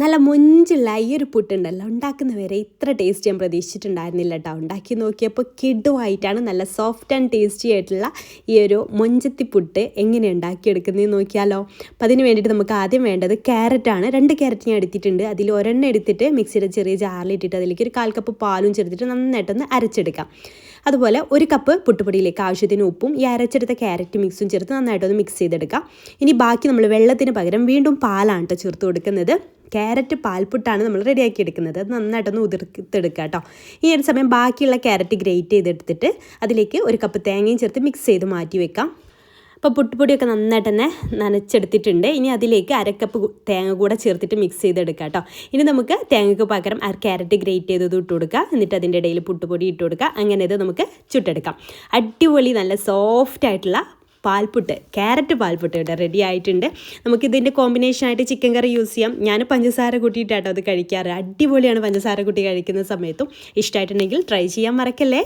നല്ല മൊഞ്ചുള്ള ഈ ഒരു പുട്ടുണ്ടല്ലോ. ഉണ്ടാക്കുന്നവരെ ഇത്ര ടേസ്റ്റ് ഞാൻ പ്രതീക്ഷിച്ചിട്ടുണ്ടായിരുന്നില്ല കേട്ടോ ഉണ്ടാക്കി നോക്കിയപ്പോൾ കിഡുമായിട്ടാണ് നല്ല സോഫ്റ്റ് ആൻഡ് ടേസ്റ്റി ആയിട്ടുള്ള ഈ ഒരു മൊഞ്ചത്തി പുട്ട് എങ്ങനെ ഉണ്ടാക്കിയെടുക്കുന്നത് നോക്കിയാലോ. അപ്പം അതിന് വേണ്ടിയിട്ട് നമുക്ക് ആദ്യം വേണ്ടത് ക്യാരറ്റാണ് രണ്ട് ക്യാരറ്റ് ഞാൻ എടുത്തിട്ടുണ്ട്. അതിൽ ഒരെണ്ണം എടുത്തിട്ട് മിക്സിയുടെ ചെറിയ ജാറിലിട്ടിട്ട് അതിലേക്ക് ഒരു കാൽ കപ്പ് പാലും ചേർത്തിട്ട് നന്നായിട്ടൊന്ന് അരച്ചെടുക്കാം. അതുപോലെ ഒരു കപ്പ് പുട്ടുപൊടിയിലേക്ക് ആവശ്യത്തിന് ഉപ്പും ഈ അരച്ചെടുത്ത ക്യാരറ്റ് മിക്സും ചേർത്ത് നന്നായിട്ടൊന്ന് മിക്സ് ചെയ്തെടുക്കാം ഇനി ബാക്കി നമ്മൾ വെള്ളത്തിന് പകരം വീണ്ടും പാലാണ് കേട്ടോ ചേർത്ത് കൊടുക്കുന്നത്. ക്യാരറ്റ് പാൽപ്പുട്ടാണ് നമ്മൾ റെഡിയാക്കി എടുക്കുന്നത്. അത് നന്നായിട്ടൊന്ന് ഉതിർത്തെടുക്കുക കേട്ടോ ഈ ഒരു സമയം ബാക്കിയുള്ള ക്യാരറ്റ് ഗ്രേറ്റ് ചെയ്തെടുത്തിട്ട് അതിലേക്ക് ഒരു കപ്പ് തേങ്ങയും ചേർത്ത് മിക്സ് ചെയ്ത് മാറ്റി വെക്കാം. അപ്പോൾ പുട്ടുപൊടിയൊക്കെ നന്നായിട്ട് തന്നെ നനച്ചെടുത്തിട്ടുണ്ട്. ഇനി അതിലേക്ക് അരക്കപ്പ് തേങ്ങ കൂടെ ചേർത്തിട്ട് മിക്സ് ചെയ്തെടുക്കുക കേട്ടോ ഇനി നമുക്ക് തേങ്ങയ്ക്ക് പകരം ആ ക്യാരറ്റ് ഗ്രേറ്റ് ചെയ്തത് ഇട്ട് കൊടുക്കുക എന്നിട്ട് അതിന്റെ ഇടയിൽ പുട്ടുപൊടി ഇട്ട് കൊടുക്കുക അങ്ങനെ ഇത് നമുക്ക് ചുട്ടെടുക്കാം. അടിപൊളി നല്ല സോഫ്റ്റ് ആയിട്ടുള്ള പാൽപ്പുട്ട് ക്യാരറ്റ് പാൽപ്പുട്ട് ഇവിടെ റെഡി ആയിട്ടുണ്ട്. നമുക്കിതിന്റെ കോമ്പിനേഷനായിട്ട് ചിക്കൻ കറി യൂസ് ചെയ്യാം. ഞാൻ പഞ്ചസാര കൂട്ടിയിട്ടാട്ടോ അത് കഴിക്കാറ്. അടിപൊളിയാണ് പഞ്ചസാര കൂട്ടി കഴിക്കുന്ന സമയത്തും. ഇഷ്ടമായിട്ടുണ്ടെങ്കിൽ ട്രൈ ചെയ്യാൻ മറക്കല്ലേ?